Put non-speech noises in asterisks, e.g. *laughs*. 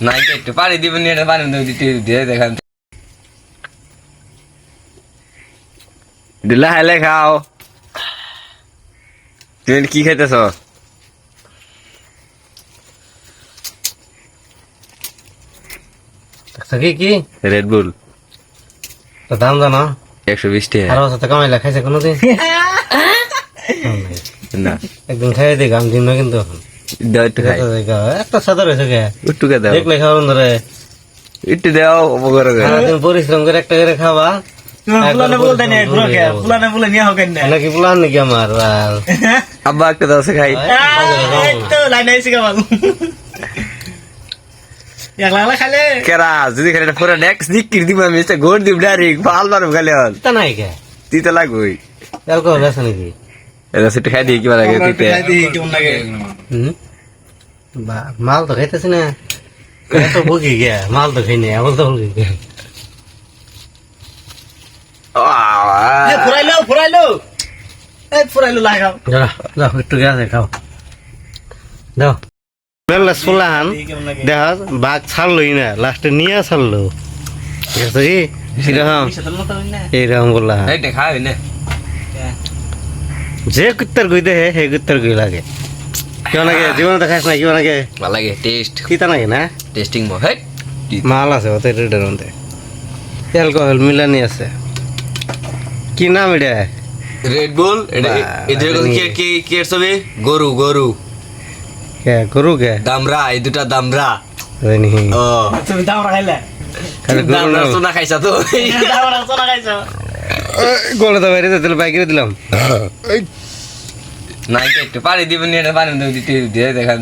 না একটু পানি দিবেন এটা পানি দিতে দিয়ে দেখান। দিলা হাইলে খাও। তুমি কি খাইতেছ? থাকি কি রেড বুল তো দাম জানো? একশো বিশ টাকা। আরও সাথে কামাইলা খাইছে কোনোদিন? *laughs* না। একদিন খাই দিই আমি দিন না কিন্তু এখন। একটু সাদা রয়েছে গে একটু কে দাও। দেখলে খাওয়ার ধরে একটু দাও উপকার করে সারাদিন পরিশ্রম করে একটা করে খাবা আব্বা একটা দাও খাই। যদি খালি পুরো নেক্সট দিক দিব আমি গোল দিব ডাইরেক্ট ভালো মারব খালি হল তা নাই কে? তুই তো লাগবই। অ্যালকোহল আছে নাকি? এটা সেটা খাই দিয়ে কি লাগে তুই কেমন লাগে। হুম? বা- মাল তো খাইতেছি না। এত ভুগি গে মাল তো খাই নাই আমল তো ভুগি গে এ, ফুরাইলো ফুরাইলো। এই ফুরাইলো লাগাও যাও যাও একটু গেছে খাও। দাও। বেলা সোলাহান দেখা বাঘ ছাড়লোই না লাস্টে নিয়ে ছাড়লো। ঠিক আছে না? এইরকম বললাম খাবি না। যে কুত্তার গই দেখে সেই কুত্তার গই লাগে। কেউ নাকি জীবনে দেখাস না কেউ নাকি ভালো লাগে টেস্ট কিতা নাকি না? টেস্টিং মো হেট মাল আছে ওতে রেডের মধ্যে অ্যালকোহল মিলানি আছে। কি নাম এটা রেড বুল এটা এদের কি কি কি সবে গরু গরু কে গরু কে? দামরা এই দুটা দামরা জানি ও তুমি দাম রাখাইলে খালি গরু দামরা সোনা খাইছা তো। দাম রাখছো না খাইছো? গলে তো বাইরে দিলে বাইকে দিলাম। না একটু পানি দিবেন পানি দিয়ে দেখান।